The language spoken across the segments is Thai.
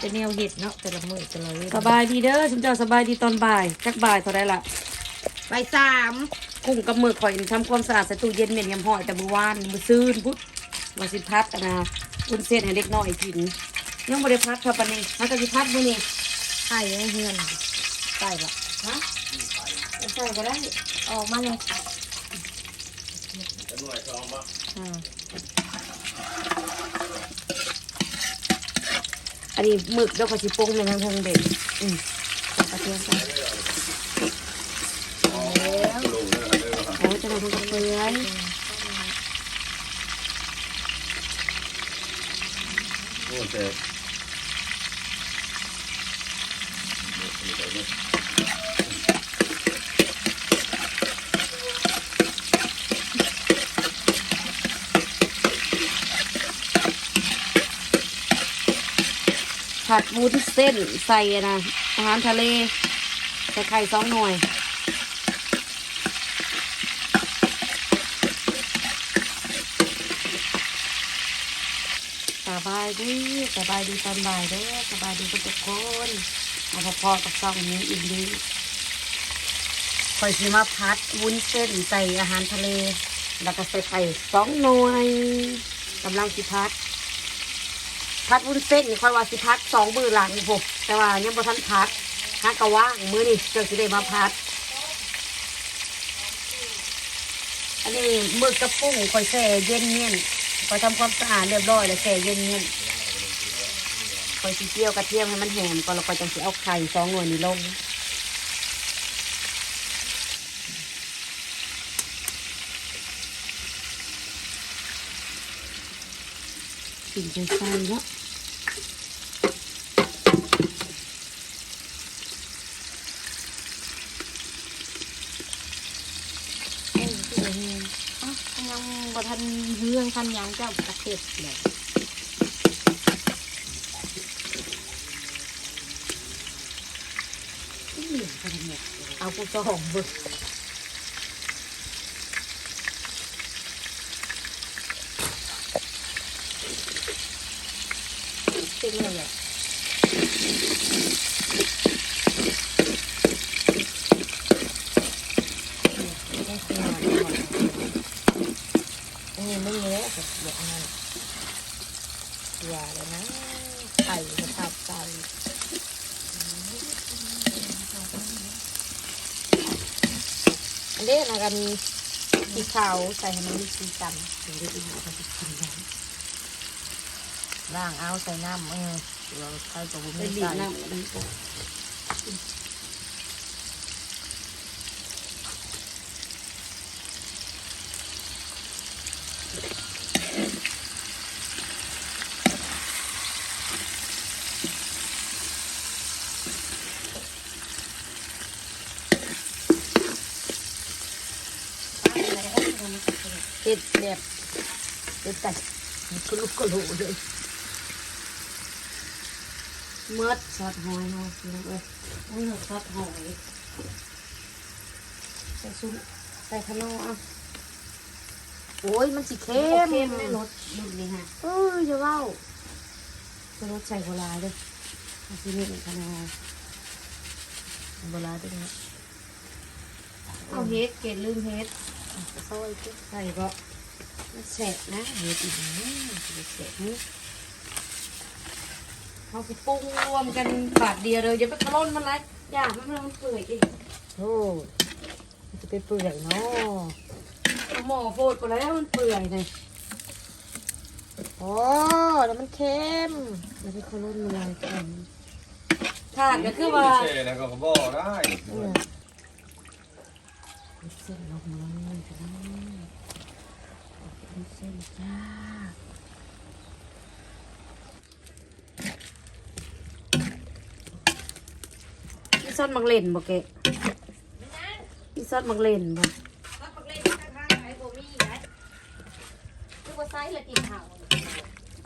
แต่แนวเห็ดเนาะแต่ละมื้อแต่ละเว้นสบายดีเด้อชุมเจ้าสบายดีตอนบ่ายจักบ่ายเท่าไรล่ะใบสามกุ้งกับหมึกข่อยทำความสะอาดใส่ตู้เย็นเหม็นยำห่อยแต่เมื่อวานมื้อซื่นพุทธมาสิพัดอะนะคุณเส้นให้เด็กน้อยกินยังบ่ได้พัดครับปานนี้มันก็สิพัดมื้อนี้ไข่ให้เฮือนใส่ละฮะใส่ก็ได้ออกมาเลยอืม อันนี้หมึกแล้วก็สิปรุงในทางทางเด็กอืมกระเทียมใส่โอ้ยจะมาทำกระเปื่อยโอ้เจ็ ผัดวุ้นเส้นใส่นะอาหารทะเลใส่ไข่สองหน่วยสบายดีสบายดีตอนบ่ายเด้อสบายดีทุกคนมาพอๆกับซองนี้อีกดีคอยสิมาพัดวุ้นเส้นใส่อาหารทะเล แล้วก็ใส่ไข่สองหน่วยกำลังสิพัด พัดวุ้นเส้นนี่คอยว่าสิพัดสองมือหลังหกแต่ว่ายังบ่ทันพัดฮักกะว่างมือนี่เจ้าสิได้มาพัด อันนี้หมึกกระปุ้งคอยแส่เย็นเนียนคอยทำความสะอาดเรียบร้อยแล้วแส่เย็นเนียนคอยสิเจียวกระเทียมให้มันแห้งก่อนแล้วก็จะสิเอาไข่สองหน่วยนี่ลง สิ่งใจใส่เนาะเอ้ยที่เฮือนอะยังบ่ทันเฮืองทันยังเจ้ากระเทศเลยเอากูจะหอมบึก เป็นเลยแหละได้เสียงหน่อยหน่อยอันนี้ไม่เยอะแต่เยอะนั่นอย่าเลยนะไข่กระทับไก่ อันสีขาวใส่ให้มันมีสีสันถึงได้ไปหาเขาไปกินกันล่างเอาใส่น้ำเออเราใส่ตัวบุ้ได้ไม่ใส่น้ำมันก็ เห็ดแบบเห็ดแต่มันก็ลุกกระโหลกเลยเมื่อซอสหอยเนาะพี่น้องเอ้ยเมื่อซอสหอยใส่ซุ้มใส่ขนมอะโอ้ยมันสิเข้เข้มมเข้มในรสรุ่นนี้ฮะเออจะเล่าจะรสใส่โบราณเลยอาซิมิขนมโบราณด้วยนะเอาเฮ็ดเกล็ดลืมเฮ็ด ซอยก็ใส่ก็มันแสบนะเฮ็ดอีกนะมันแสบนี่เขาสิปรุงรวมกันบาทเดียวเลยอย่าไปกระล่นมันไรอย่ามันมันเปื่อยเองโอ้มันจะไปเปื่อยเนาะเอาหม้อโฟดไปแล้วมันเปื่อยเลยโอ้แล้วมันเค็มอย่าไปกระล่นมันไรกันถาดก็คือว่าเช่แล้วก็บอกได้อืมเส้นลงมาเลยจ้า เส้นจ้าพี่ซอสมักเล่นบ่เกะพี่ซอสมักเล่นบ่คือว่าไซส์ละกินเผา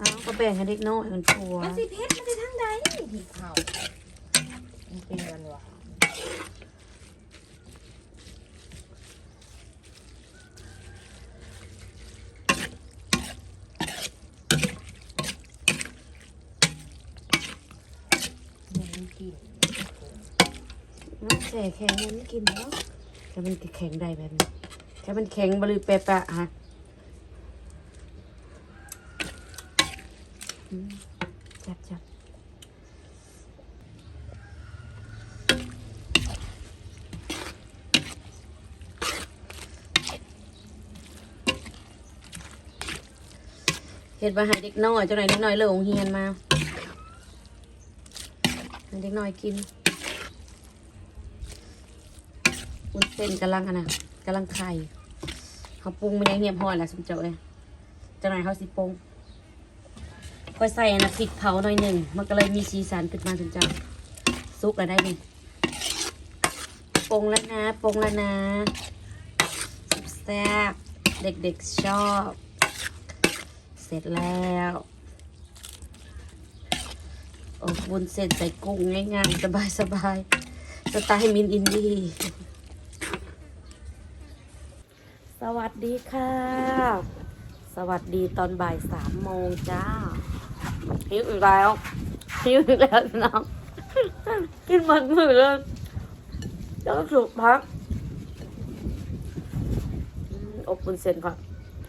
อ้าวก็แบ่งให้เด็กน้อยมันกลัวมันสิเพชรมันสิทั้งใดผีเผามันเป็นวันวะ พ แช่แข็งมันไม่กินแล้วแต่มันแข็งได้แบบนี้แค่มันแข็งบริเปะปะฮะจับจับเห็ดมาห้เด็กน้อยเจ้าไหนเด็กน้อยเลิกโรงเรียนมาเด็กน้อยกิน วุ้นเส้นกำลังอะนะกำลังไข่เขาปรุงมันยังเงียบหอยแหละสมเจ้าเลยจังไหนเขาสิปรุงค่อยใส่นะพริกเผาหน่อยหนึ่งมันก็เลยมีสีสันขึ้นมาสมเจ้าซุกแล้วได้ดิปรุงแล้วนะปรุงแล้วนะแซ่บเด็กๆชอบ เสร็จแล้วโอ้บุญเส้นใส่กุ้งง่ายๆ สบายๆสไตล์มินอินดี้ สวัสดีค่ะ สวัสดีตอนบ่ายสามโมงจ้าหิวอีกแล้วหิวอีกแล้วน้องกินมันมือเลยแล้วก็สุกพักอืมอบบุญเส้นก่อน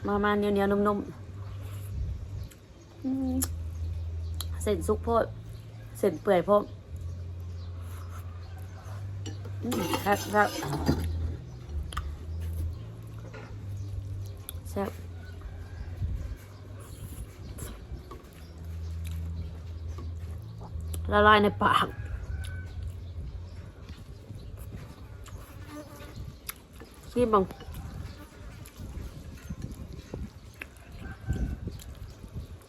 มามาเนียวเนียวๆนุ่มๆอืมเส้นซุกโพดเส้นเปื่อยโพดอืมครับครับ แซ่บละลายในปากชิมบัง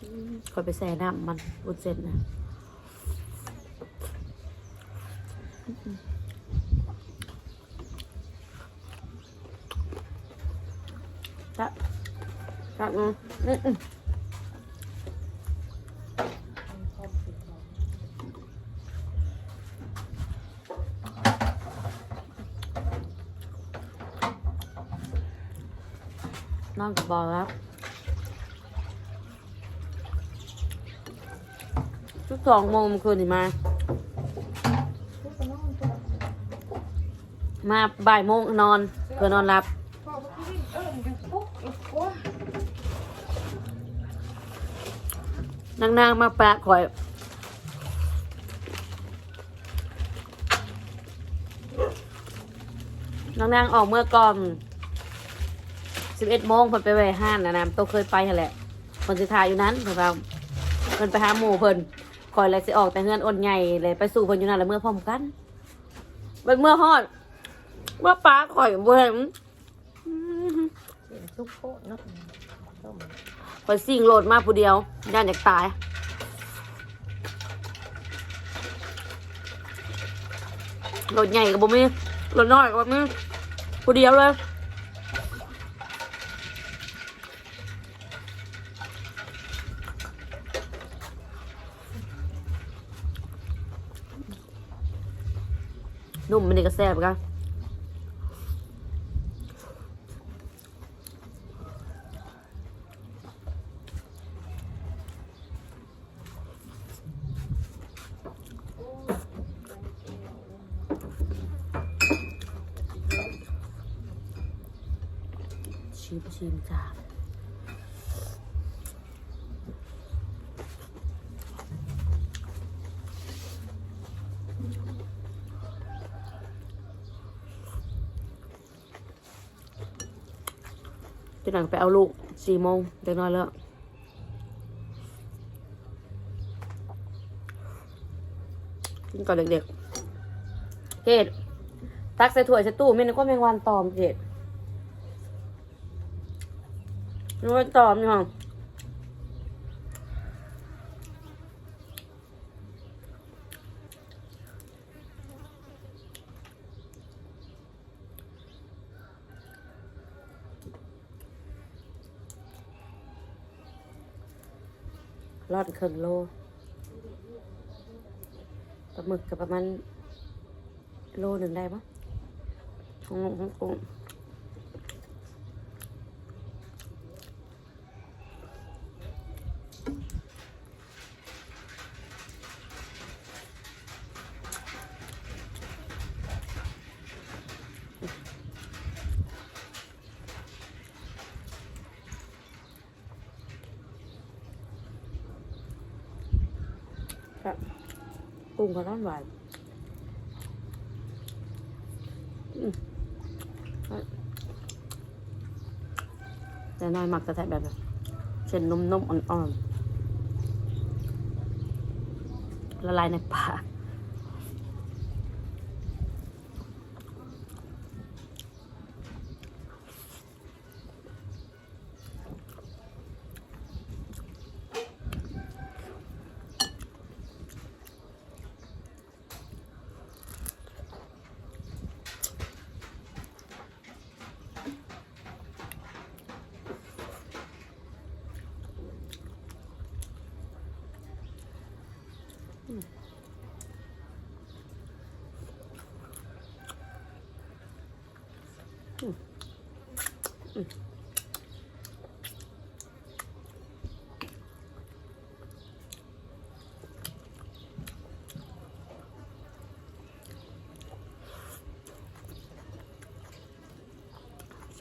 อืมคอยไปแส่น้ำมันบุนเส้นนะจับ จับอืมอืมอืมนอนกับบอลครับชุดสองโมงมคืนนี่มา มาบ่ายโมงนอนเพื่อนอนหลับ นางนางๆมาแปะข่อยนางนางๆออกเมื่อก่อนสิบเอ็ดโมงเพิ่นไปแวะห้านนะนะโตเคยไปหั่นแหละเพิ่นสิทายอยู่นั้นเพิ่นว่าเพิ่นไปหาหมู่เพิ่นข่อยเลยสิออกแต่เฮือนอ้นใหญ่เลยไปสู่เพิ่นอยู่นั่นแล้วเมื่อพร้อมกันเบิ่งเมื่อฮอดเมื่อป้าข่อยบ่เห็นอืมเสียงซุกโคตรเนาะ ข่อสิ่งโหลดมาผู้เดียวย่านอยากตายรถใหญ่กับบ่มีรถน้อยกับบ่มีผู้เดียวเลยนุ่มมันนี่ก็แซ่บกัน จะหนังไปเอาลูกสี่โมงเด็กน้อยแล้วกินก่อนเด็กๆเกดตักใส่ถ้วยใส่ตู้ไม่นึกว่าแมงวันตอมเกดแมงวันตอมนี่หรอ รอดครึ่งโลปลาหมึกกับประมาณโลหนึ่งได้ปะของของของ กุ้งเขาร้อนหวานแต่น้อยมักจะแทะแบบเช่นนุ่มๆอ่อนๆละลายในปาก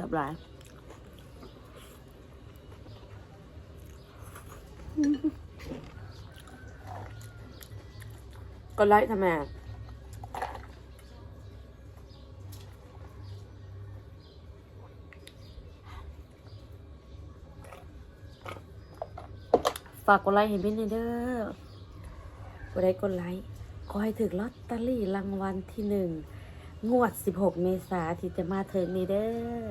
สับหลายก็ไล่ทำไมฝากกดไลค์เห็นพี่ในเด้อกดไลค์กดไลค์ขอให้ถึงลอตเตอรี่รางวัลที่หนึ่ง งวด 16 เมษาที่จะมาถึงนี้เด้อ